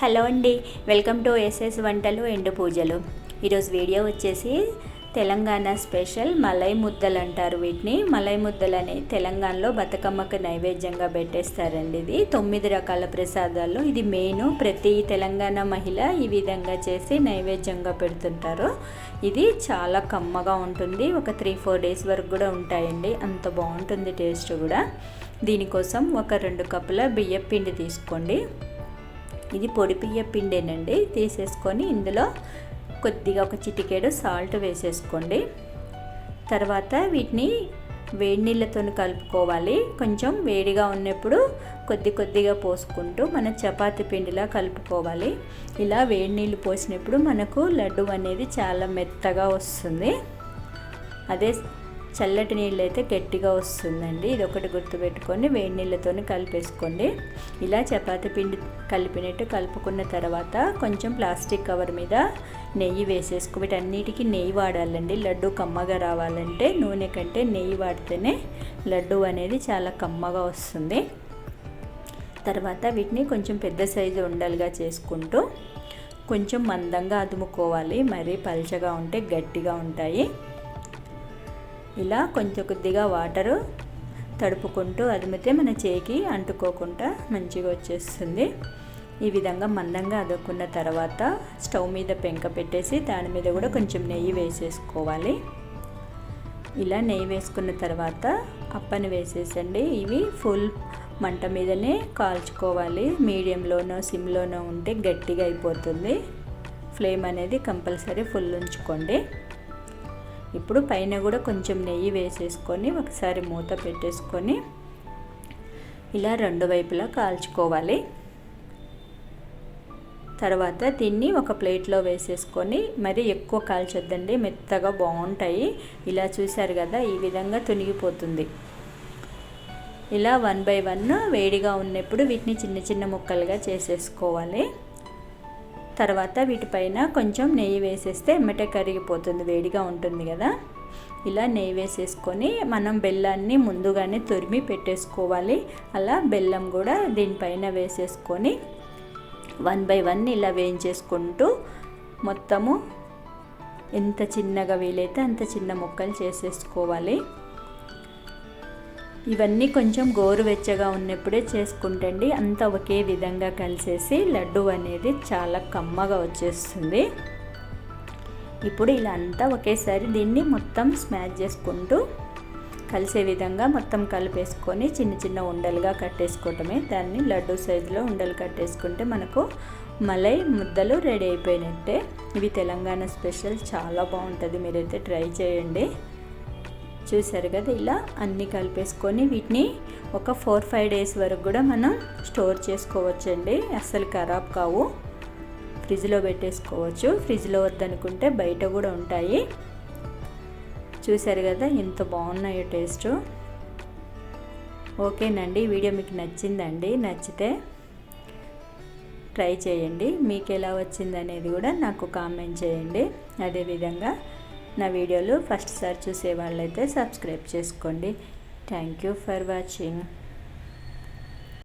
Hello అండి welcome to SS వంటలు ఎండు పూజలు. ఈరోజు వీడియో వచ్చేసి తెలంగాణ స్పెషల్ మలై ముద్దలు అంటారు వీటిని. మలై ముద్దలు అనే తెలంగాణలో బతుకమ్మకు నైవేద్యంగా పెట్టేస్తారండి ఇది. తొమ్మిది రకాల ప్రసాదాలు. ఇది మెయిన్ ప్రతి తెలంగాణ మహిళ ఈ విధంగా చేసి నైవేద్యంగా పెడుతుంటారు. ఇది చాలా కమ్మగా ఉంటుంది. ఒక త్రీ ఫోర్ డేస్ వరకు కూడా ఉంటాయండి. అంత బాగుంటుంది టేస్ట్ కూడా. దీనికోసం ఒక రెండు కప్పుల బియ్యం పిండి తీసుకోండి. ఇది పొడి బియ్య పిండేనండి. తీసేసుకొని ఇందులో కొద్దిగా ఒక చిటికేడు సాల్ట్ వేసేసుకోండి. తర్వాత వీటిని వేడి నీళ్ళతో కలుపుకోవాలి. కొంచెం వేడిగా ఉన్నప్పుడు కొద్ది కొద్దిగా పోసుకుంటూ మన చపాతి పిండిలా కలుపుకోవాలి. ఇలా వేడి నీళ్ళు పోసినప్పుడు మనకు లడ్డు అనేది చాలా మెత్తగా వస్తుంది. అదే చల్లటి నీళ్ళు అయితే గట్టిగా వస్తుందండి. ఇది ఒకటి గుర్తుపెట్టుకొని వేడి నీళ్ళతో కలిపేసుకోండి. ఇలా చపాతీ పిండి కలిపినట్టు కలుపుకున్న తర్వాత కొంచెం ప్లాస్టిక్ కవర్ మీద నెయ్యి వేసేసుకో వీటన్నిటికీ నెయ్యి వాడాలండి. లడ్డు కమ్మగా రావాలంటే నూనె కంటే నెయ్యి వాడితేనే లడ్డు అనేది చాలా కమ్మగా వస్తుంది. తర్వాత వీటిని కొంచెం పెద్ద సైజు ఉండలుగా చేసుకుంటూ కొంచెం మందంగా అదుముకోవాలి. మరీ పల్చగా ఉంటే గట్టిగా ఉంటాయి. ఇలా కొంచెం కొద్దిగా వాటరు తడుపుకుంటూ అదిమితే మన చేయికి అంటుకోకుండా మంచిగా వచ్చేస్తుంది. ఈ విధంగా మందంగా అదుకున్న తర్వాత స్టవ్ మీద పెంక పెట్టేసి దాని మీద కూడా కొంచెం నెయ్యి వేసేసుకోవాలి. ఇలా నెయ్యి వేసుకున్న తర్వాత అప్పని వేసేసండి. ఇవి ఫుల్ మంట మీదనే కాల్చుకోవాలి. మీడియంలోనో సిమ్లోనో ఉంటే గట్టిగా అయిపోతుంది. ఫ్లేమ్ అనేది కంపల్సరీ ఫుల్ ఉంచుకోండి. ఇప్పుడు పైన కూడా కొంచెం నెయ్యి వేసేసుకొని ఒకసారి మూత పెట్టేసుకొని ఇలా రెండు వైపులా కాల్చుకోవాలి. తర్వాత దీన్ని ఒక ప్లేట్లో వేసేసుకొని మరి ఎక్కువ కాల్చొద్దండి మెత్తగా బాగుంటాయి. ఇలా చూశారు కదా ఈ విధంగా తునిగిపోతుంది. ఇలా వన్ బై వన్ వేడిగా ఉన్నప్పుడు వీటిని చిన్న చిన్న ముక్కలుగా చేసేసుకోవాలి. తర్వాత వీటిపైన కొంచెం నెయ్యి వేసేస్తే ఎమ్మటే కరిగిపోతుంది వేడిగా ఉంటుంది కదా. ఇలా నెయ్యి వేసేసుకొని మనం బెల్లాన్ని ముందుగానే తురిమి పెట్టేసుకోవాలి. అలా బెల్లం కూడా దీనిపైన వేసేసుకొని వన్ బై వన్ ఇలా వేయించేసుకుంటూ మొత్తము ఎంత చిన్నగా వీలైతే అంత చిన్న ముక్కలు చేసేసుకోవాలి. ఇవన్నీ కొంచెం గోరువెచ్చగా ఉన్నప్పుడే చేసుకుంటండి. అంతా ఒకే విధంగా కలిసేసి లడ్డు అనేది చాలా కమ్మగా వచ్చేస్తుంది. ఇప్పుడు ఇలా అంతా ఒకేసారి దీన్ని మొత్తం స్మాష్ చేసుకుంటూ కలిసే విధంగా మొత్తం కలిపేసుకొని చిన్న చిన్న ఉండలుగా కట్టేసుకోవటమే. దాన్ని లడ్డు సైజులో ఉండలు కట్టేసుకుంటే మనకు మలై ముద్దలు రెడీ అయిపోయినట్టే. ఇవి తెలంగాణ స్పెషల్ చాలా బాగుంటుంది. మీరైతే ట్రై చేయండి. చూసారు కదా ఇలా అన్నీ కలిపేసుకొని వీటిని ఒక ఫోర్ ఫైవ్ డేస్ వరకు కూడా మనం స్టోర్ చేసుకోవచ్చండి. అస్సలు ఖరాబ్ కావు. ఫ్రిడ్జ్లో పెట్టేసుకోవచ్చు. ఫ్రిడ్జ్లో వద్దనుకుంటే బయట కూడా ఉంటాయి. చూసారు కదా ఎంత బాగున్నాయో టేస్ట్. ఓకేనండి వీడియో మీకు నచ్చిందండి నచ్చితే ట్రై చేయండి. మీకు ఎలా వచ్చిందనేది కూడా నాకు కామెంట్ చేయండి. అదేవిధంగా నా వీడియోలు ఫస్ట్ సార్ చూసే వాళ్ళైతే సబ్స్క్రైబ్ చేసుకోండి. Thank you for watching